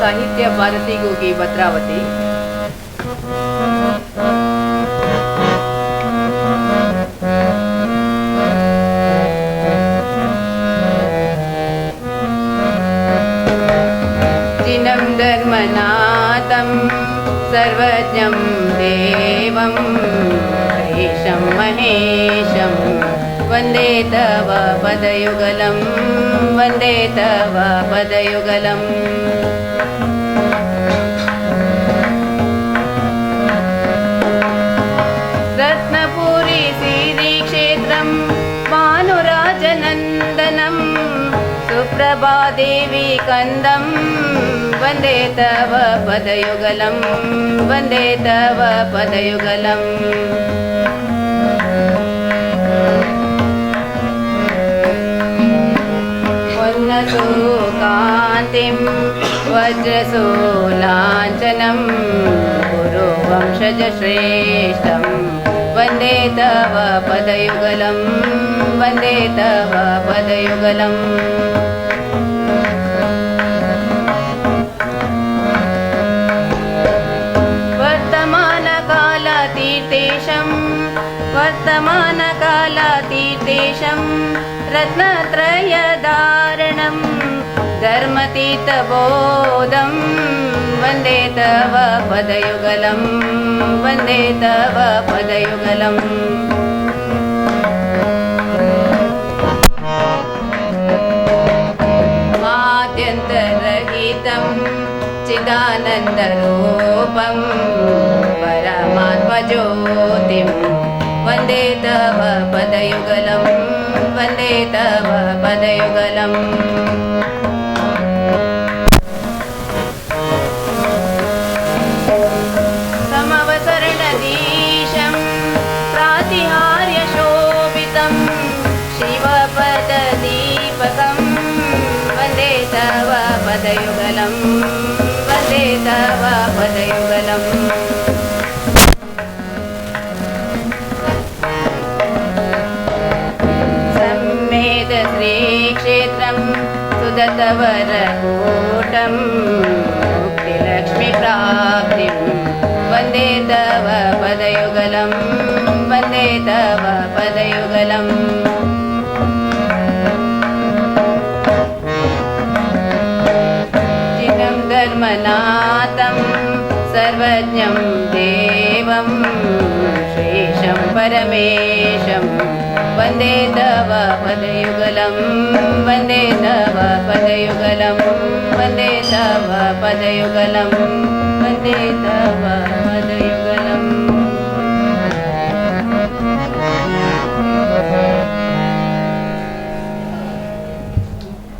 साहित्य पारतीगोकी पत्रावती धर्मनाथं सर्वज्ञं देवं केशं महेशं वन्दे तव पदयुगलं वन्दे तव पदयुगलम् भानुराजनन्दनं सुप्रभादेवी कन्दं वन्दे तव पदयुगलं वन्दे तव पदयुगलम् कान्तिं वज्रसोलाञ्चनं गुरुवंशजश्रेष्ठं वन्दे तव पदयुगलं वन्दे तव पदयुगलम् वर्तमानकालातीर्थेशं वर्तमानकालातीर्थेशं रत्नत्रयधारणं धर्मतीर्थबोधं वन्दे तव पदयुगलं वन्दे तव पदयुगलम्। आद्यन्तरहितं चिदानन्दरूपं परमात्मज्योतिं। वन्दे तव पदयुगलं वन्दे तव पदयुगलम् तव पदयुगलं वन्दे तव पदयुगलम् सम्मेद श्रीक्षेत्रं सुदतवरकूटं मुक्तिलक्ष्मीप्राप्तिं। वन्दे तव पदयुगलं वन्दे तव पदयुगलम् धर्मनाथं सर्वज्ञं देवं शेषं परमेशं। वन्दे तव पदयुगलं वन्दे तव पदयुगलं वन्दे तव पदयुगलं वन्दे तव पदयुगलम्